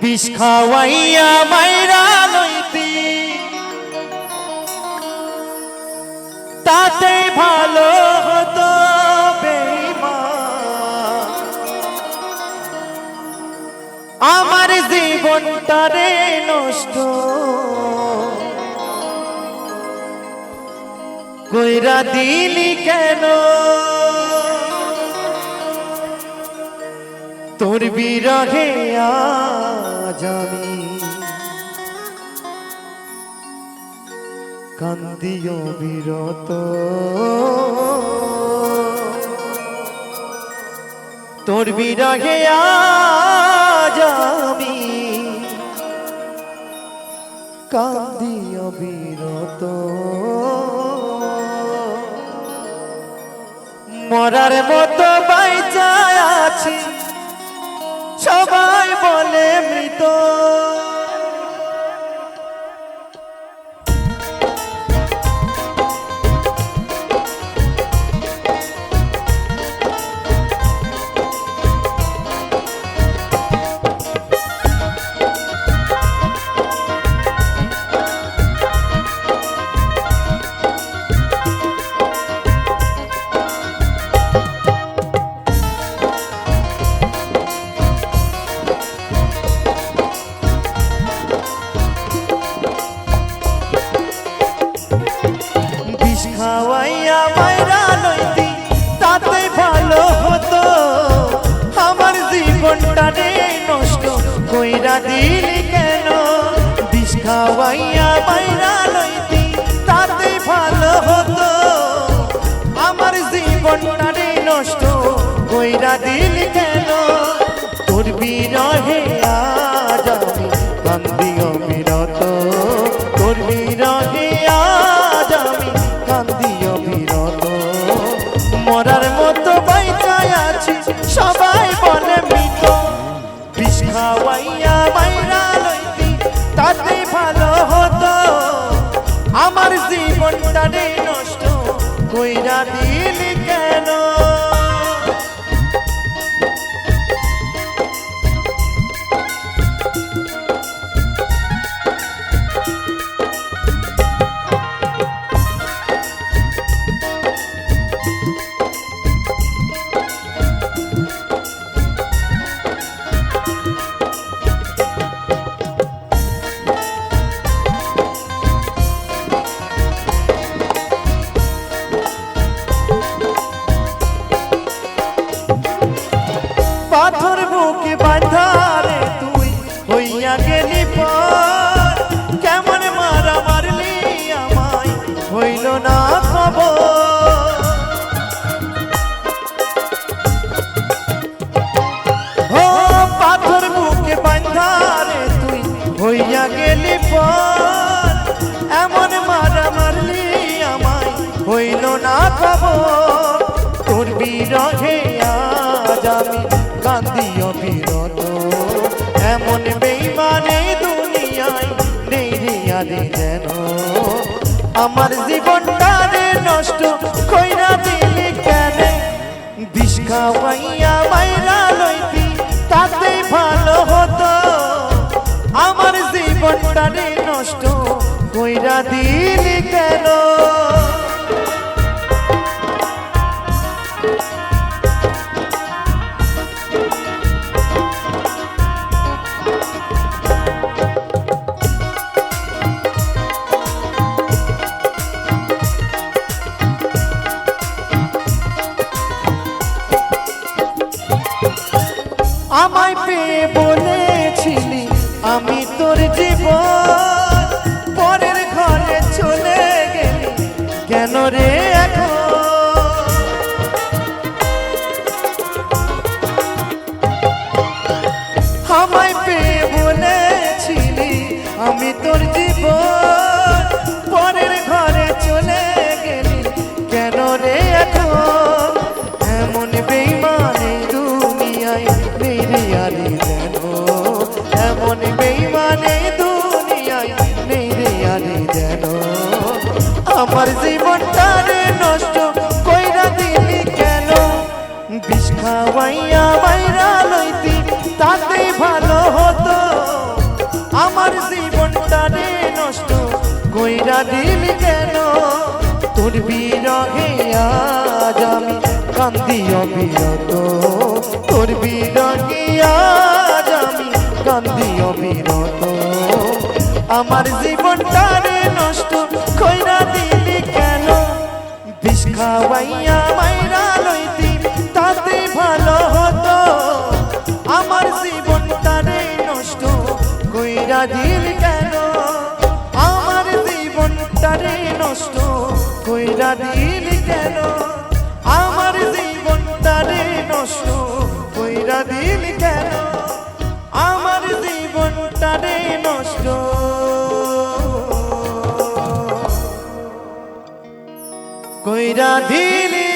বিষ খাওয়াইয়া মাইরা লইতি। তাতে ভালো হতো। আমার জীবনটারে নষ্ট। কইরা দিলি কেন? তোর বিরহে আমি কান্দিও বিরত। তোর বিরহে আজ আমি কান্দিও বিরত। মরার মতো বাইচায় আছি। সবাই বলে মৃত। দিলি কেন? বিষ খাওয়াইয়া বাইরা লইতি, তাতে ভালো হতো। আমার জীবনটারে নষ্ট কইরা দিলি কেন? তোর বিরহে আজ আমি কান্দি খাওয়াইয়া মাইরা লইতি তাতে ভালো হতো। আমার জীবনটা নষ্ট কইরা দিলি বুকে বাঁধারে তুই হইয়া গেলি পর। কেমন মারা মারলি আমায়, হইল না খবর। ও পাথর বুকে বাঁধারে তুই হইয়া গেলি পর। এমন মারা মারলি আমায়, হইল না খবর। যেন আমার জীবনটা রে নষ্ট কইরা দিলি কেন? বিষ খাওয়াইয়া মাইরা লইতি, তাতে ভালো হতো। আমার জীবনটা রে নষ্ট কইরা দিলি কেন? আমায় পেয়ে বলেছিলি আমি তোর জীবন আমার জীবনটা রে নষ্ট কইরা দিলি কেন? বিষ খাওয়াইয়া বাইরা লইতি, তাতে ভালো হতো। আমার জীবনটা রে নষ্ট কইরা দিলি কেন? তোর বিরহে আজ আমি কান্দি অবিরত। তোর বিরহে আজ আমি কান্দি অবিরত। আমার জীবন দিলি কেন? আমার জীবনটারে নষ্ট কেন? আমার নষ্ট কইরা দিলি কেন? আমার জীবনটারে নষ্ট। কইরা দিলি